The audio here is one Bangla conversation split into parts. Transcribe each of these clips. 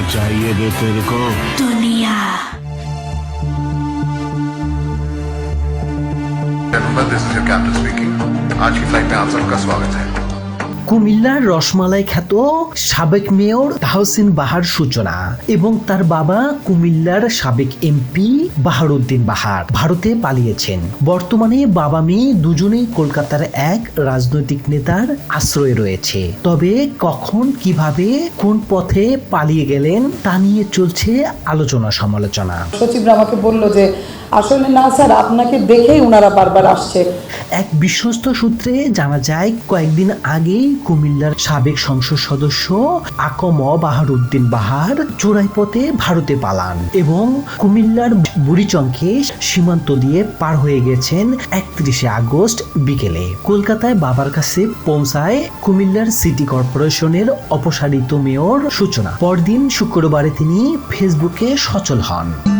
चाहिए बे तेरे को। दुनिया। कैप्टन स्पीकिंग आज की फ़्लाइट में आप सबका स्वागत है। কুমিল্লার রসমালাই খ্যাত সাবেক মেয়র তাহসিন বাহার সূচনা এবং তার বাবা কুমিল্লার সাবেক এমপি বাহারুদ্দিন বাহার ভারতে পালিয়েছেন। বর্তমানে বাবা মেয়ে দুজনেই কলকাতার এক রাজনৈতিক নেতার আশ্রয়ে রয়েছে। তবে কখন, কীভাবে, কোন পথে পালিয়ে গেলেন তা নিয়ে চলছে আলোচনা সমালোচনা সচিবরা আমাকে বলল যে আসলে না, স্যার, আপনাকে দেখেই ওনারা বারবার আসছে। এক বিশ্বস্ত সূত্রে জানা যায়, কয়েকদিন আগেই কুমিল্লার সাবেক সংসদ সদস্য আকম বাহারুদ্দিন বাহার চোরাই পথে ভারতে পালান এবং কুমিল্লার বুড়িচংকে সীমান্ত দিয়ে পার হয়ে গেছেন একত্রিশে আগস্ট বিকেলে। কলকাতায় বাবার কাছে পৌঁছায় কুমিল্লার সিটি কর্পোরেশনের অপসারিত মেয়র সূচনা। পরদিন শুক্রবারে তিনি ফেসবুকে সচল হন।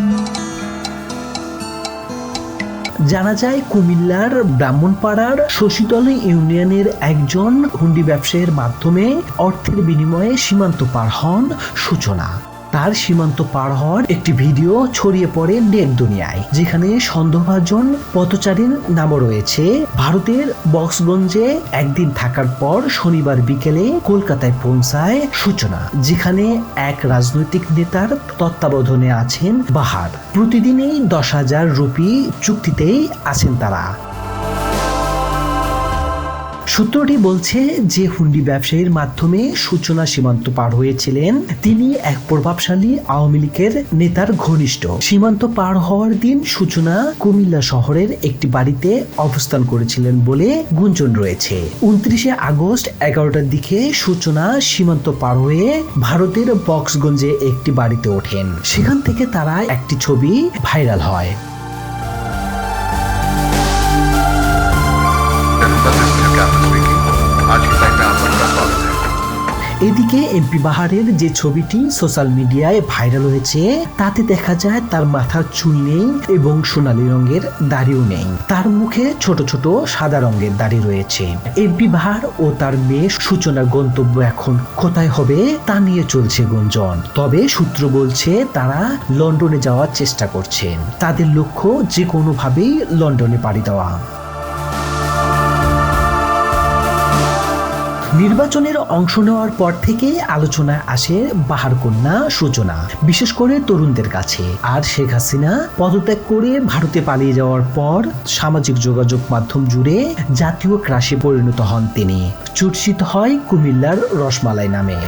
জানা যায়, কুমিল্লার ব্রাহ্মণপাড়ার শশীতল ইউনিয়নের একজন হুন্ডি ব্যবসায়ের মাধ্যমে অর্থের বিনিময়ে সীমান্ত পার হন সূচনা। তার সীমান্ত পার হওয়ার একটি ভিডিও ছড়িয়ে পড়ে নেট দুনিয়ায়, যেখানে সন্দেহভাজন পথচারীর নামও রয়েছে। ভারতের বক্সগঞ্জে একদিন থাকার পর শনিবার বিকেলে কলকাতায় পৌঁছায় সূচনা, যেখানে এক রাজনৈতিক নেতার তত্ত্বাবধানে আছেন বাহার। প্রতিদিনই দশ হাজার রুপি চুক্তিতেই আছেন তারা। সূত্রটি বলছে যে হুন্ডি ব্যবসায়ীর মাধ্যমে সূচনা সীমান্ত পার হয়েছিলেন। তিনি এক প্রভাবশালী আওয়ামী লীগের নেতার ঘনিষ্ঠ। সীমান্ত পার হওয়ার দিন সূচনা কুমিল্লা শহরের একটি বাড়িতে অবস্থান করেছিলেন বলে গুঞ্জন রয়েছে। উনত্রিশে আগস্ট এগারোটার দিকে সূচনা সীমান্ত পার হয়ে ভারতের বক্সগঞ্জে একটি বাড়িতে ওঠেন। সেখান থেকে তারা একটি ছবি ভাইরাল হয়। এদিকে এমপি বাহারের যে ছবিটি সোশ্যাল মিডিয়ায় ভাইরাল হয়েছে, তাতে দেখা যায় তার মাথার চুল নেই এবং সোনালী রঙের দাড়িও নেই। তার মুখে ছোট ছোট সাদা রঙের দাড়ি রয়েছে। এমপি বাহার ও তার মেয়ে সূচনার গন্তব্য এখন কোথায় হবে তা নিয়ে চলছে গুঞ্জন। তবে সূত্র বলছে তারা লন্ডনে যাওয়ার চেষ্টা করছেন। তাদের লক্ষ্য যে কোনোভাবেই লন্ডনে পাড়ি দেওয়া। নির্বাচনের অংশ নেওয়ার পর থেকে আলোচনায় আসে বাহার কন্যা সূচনা, বিশেষ করে তরুণদের কাছে। আর শেখ হাসিনা পদত্যাগ করে ভারতে পালিয়ে যাওয়ার পর সামাজিক যোগাযোগ মাধ্যম জুড়ে জাতীয় ক্রাশে পরিণত হন তিনি। চুটসিত হয় কুমিল্লার রসমালাই নামে।